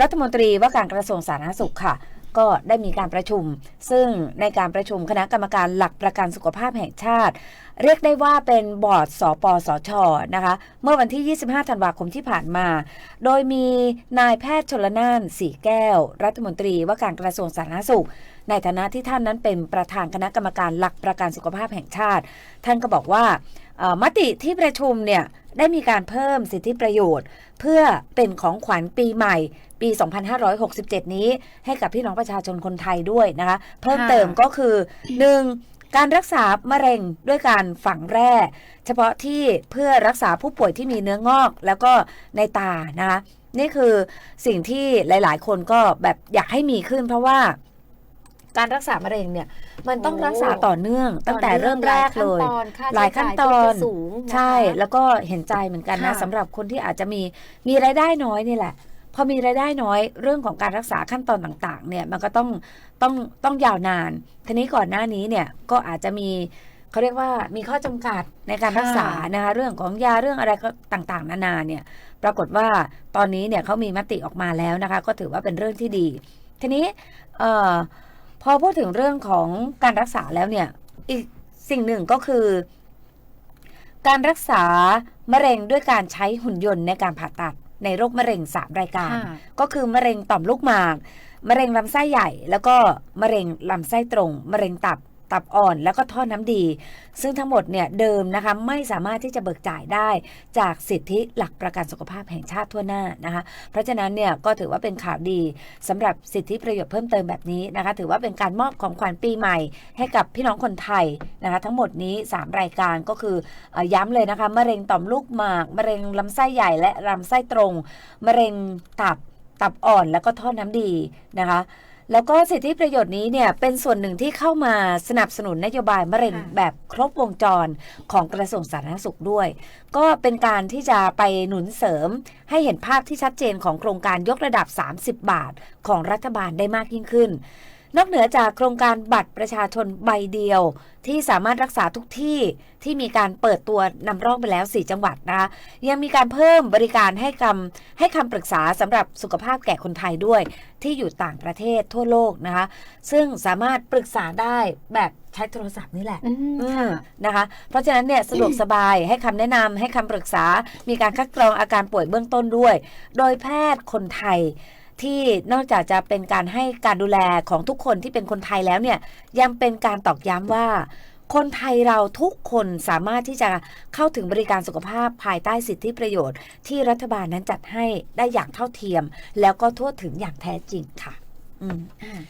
รัฐมนตรีว่าการกระทรวงสาธารณสุขค่ะ ก็ได้มีการประชุม ซึ่งในการประชุมคณะกรรมการหลักประกันสุขภาพแห่งชาติ เรียกได้ว่าเป็นบอร์ดสปสชนะคะ เมื่อวันที่ 25 ธันวาคมที่ผ่านมา โดยมีนายแพทย์ชลนานสีแก้ว รัฐมนตรีว่าการกระทรวงสาธารณสุข ในฐานะที่ท่านนั้นเป็นประธานคณะกรรมการหลักประกันสุขภาพแห่งชาติ ท่านก็บอกว่า มติที่ประชุมเนี่ยได้มีการเพิ่มสิทธิประโยชน์ เพื่อเป็นของขวัญปีใหม่ ปี 2567 นี้ ให้กับพี่น้องประชาชนคนไทยด้วยนะคะ เพิ่มเติมก็คือ 1. การรักษามะเร็งด้วยการฝังแร่ เฉพาะที่เพื่อรักษาผู้ป่วยที่มีเนื้องอก แล้วก็ในตานะคะนี่คือสิ่งที่หลาย ๆ คนก็แบบอยากให้มีขึ้นเพราะว่าการรักษามะเร็งเนี่ย มันต้องโอ้รักษาต่อเนื่อง ตั้งแต่เริ่มแรกเลย หลายขั้นตอนสูงนะคะใช่แล้วก็เห็นใจเหมือนกันนะค่ะสำหรับคนที่อาจจะมีมีรายได้น้อยนี่แหละพอมีรายได้น้อยเรื่องของการรักษาขั้นตอนต่างๆ เนี่ยมันก็ต้องต้องต้องยาวนาน ทีนี้ก่อนหน้านี้เนี่ยก็อาจจะมีเขาเรียกว่ามีข้อจำกัดในการรักษานะคะเรื่องของยาเรื่องอะไรก็ต่างๆ นานาเนี่ยปรากฏว่าตอนนี้เนี่ยเขามีมติออกมาแล้วนะคะ ก็ถือว่าเป็นเรื่องที่ดี ทีนี้เอ่อ พอพูดถึงเรื่องของการรักษาแล้วเนี่ย อีกสิ่งหนึ่งก็คือ การรักษามะเร็งด้วยการใช้หุ่นยนต์ในการผ่าตัดในโรคมะเร็งสามรายการค่ะก็คือมะเร็งต่อมลูกหมาก มะเร็งลำไส้ใหญ่ แล้วก็มะเร็งลำไส้ตรง มะเร็งตับ ตับอ่อนแล้วก็ท่อน้ำดี ซึ่งทั้งหมดเนี่ยเดิมนะคะไม่สามารถที่จะเบิกจ่ายได้จากสิทธิหลักประกันสุขภาพแห่งชาติทั่วหน้านะคะเพราะฉะนั้นเนี่ยก็ถือว่าเป็นข่าวดีสำหรับสิทธิประโยชน์เพิ่มเติมแบบนี้นะคะถือว่าเป็นการมอบของขวัญปีใหม่ ให้กับพี่น้องคนไทยนะคะทั้งหมดนี้ 3 รายการก็คืออย้ำเลยนะคะมะเร็งต่อมลูกหมากมะเร็งลำไส้ใหญ่และลำไส้ตรงมะเร็งตับตับอ่อนแล้วก็ท่อน้ำดีนะคะ แล้วก็สิทธิประโยชน์นี้เนี่ยเป็นส่วนหนึ่งที่เข้ามาสนับสนุนนโยบายมะเร็งค่ะ แบบครบวงจรของกระทรวงสาธารณสุขด้วย ก็เป็นการที่จะไปหนุนเสริม ให้เห็นภาพที่ชัดเจนของโครงการยกระดับ 30 บาทของรัฐบาลได้มากยิ่งขึ้น นอกเหนือจากโครงการบัตรประชาชนใบเดียว ที่สามารถรักษาทุกที่ที่มีการเปิดตัวนำร่องไปแล้ว 4 จังหวัดนะคะยังมีการเพิ่มบริการให้คำให้คำปรึกษาสำหรับสุขภาพแก่คนไทยด้วย ที่อยู่ต่างประเทศทั่วโลกนะคะซึ่งสามารถปรึกษาได้แบบใช้โทรศัพท์นี่แหละอืมอืค่ะมนะคะ เพราะฉะนั้นเนี่ยสะดวกสบายให้คำแนะนำให้คำปรึกษา มีการคัดกรองอาการป่วยเบื้องต้นด้วย โดยแพทย์คนไทย ที่นอกจากจะเป็นการให้การดูแลของทุกคนที่เป็นคนไทยแล้วเนี่ยยังเป็นการตอกย้ำว่า คนไทยเราทุกคนสามารถที่จะเข้าถึงบริการสุขภาพภายใต้สิทธิประโยชน์ ที่รัฐบาลนั้นจัดให้ได้อย่างเท่าเทียม แล้วก็ทั่วถึงอย่างแท้จริงค่ะ